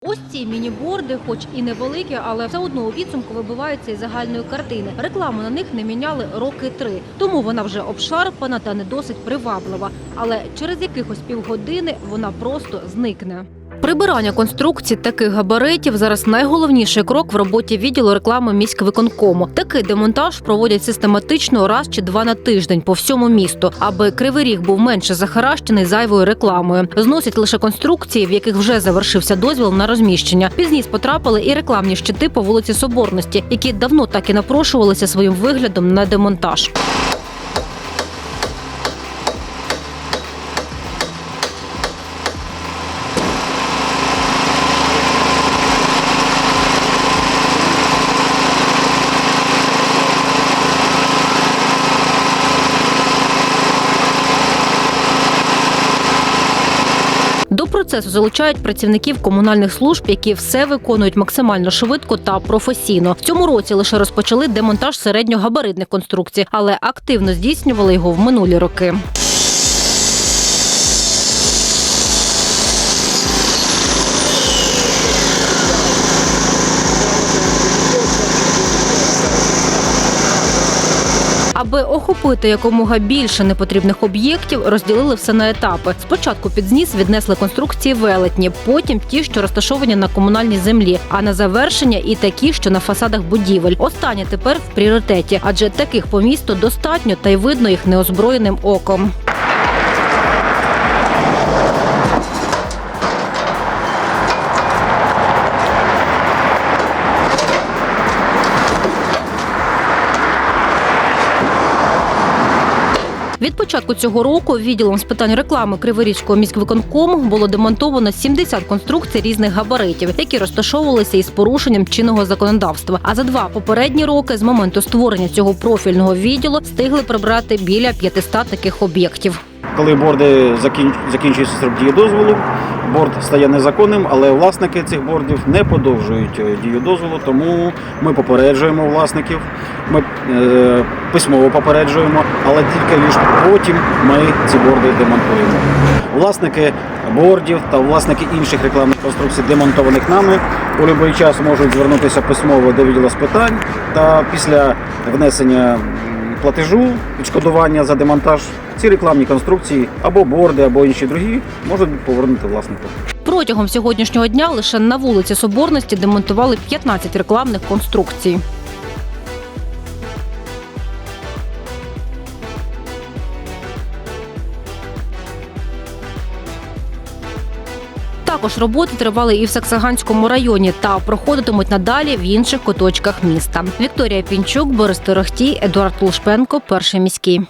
Ось ці мініборди, хоч і невеликі, але все одно у підсумку вибиваються із загальної картини. Рекламу на них не міняли роки три, тому вона вже обшарпана та не досить приваблива. Але через якихось півгодини вона просто зникне. Прибирання конструкцій таких габаритів зараз найголовніший крок в роботі відділу реклами міськвиконкому. Такий демонтаж проводять систематично раз чи два на тиждень по всьому місту, аби кривий ріг був менше захаращений зайвою рекламою. Зносять лише конструкції, в яких вже завершився дозвіл на розміщення. Пізніше потрапили і рекламні щити по вулиці Соборності, які давно так і напрошувалися своїм виглядом на демонтаж. До процесу залучають працівників комунальних служб, які все виконують максимально швидко та професійно. В цьому році лише розпочали демонтаж середньогабаритних конструкцій, але активно здійснювали його в минулі роки. Аби охопити якомога більше непотрібних об'єктів, розділили все на етапи. Спочатку під зніс віднесли конструкції велетні, потім ті, що розташовані на комунальній землі, а на завершення і такі, що на фасадах будівель. Останні тепер в пріоритеті, адже таких по місту достатньо, та й видно їх неозброєним оком. Від початку цього року відділом з питань реклами Криворізького міськвиконкому було демонтовано 70 конструкцій різних габаритів, які розташовувалися із порушенням чинного законодавства. А за два попередні роки з моменту створення цього профільного відділу встигли прибрати біля 500 таких об'єктів. Коли борди закінчується срок дії дозволу, борд стає незаконним, але власники цих бордів не подовжують е, дію дозволу, тому ми попереджуємо власників, ми е, письмово попереджуємо, але тільки лише потім ми ці борди демонтуємо. Власники бордів та власники інших рекламних конструкцій, демонтованих нами, у будь-який час можуть звернутися письмово до відділу з питань та після внесення платежу, відшкодування за демонтаж, ці рекламні конструкції або борди, або інші другі можуть повернути власнику. Протягом сьогоднішнього дня лише на вулиці Соборності демонтували 15 рекламних конструкцій. Також роботи тривали і в Саксаганському районі та проходитимуть надалі в інших куточках міста. Вікторія Пінчук, Борис Торохтій, Едуард Лушпенко, перший міський.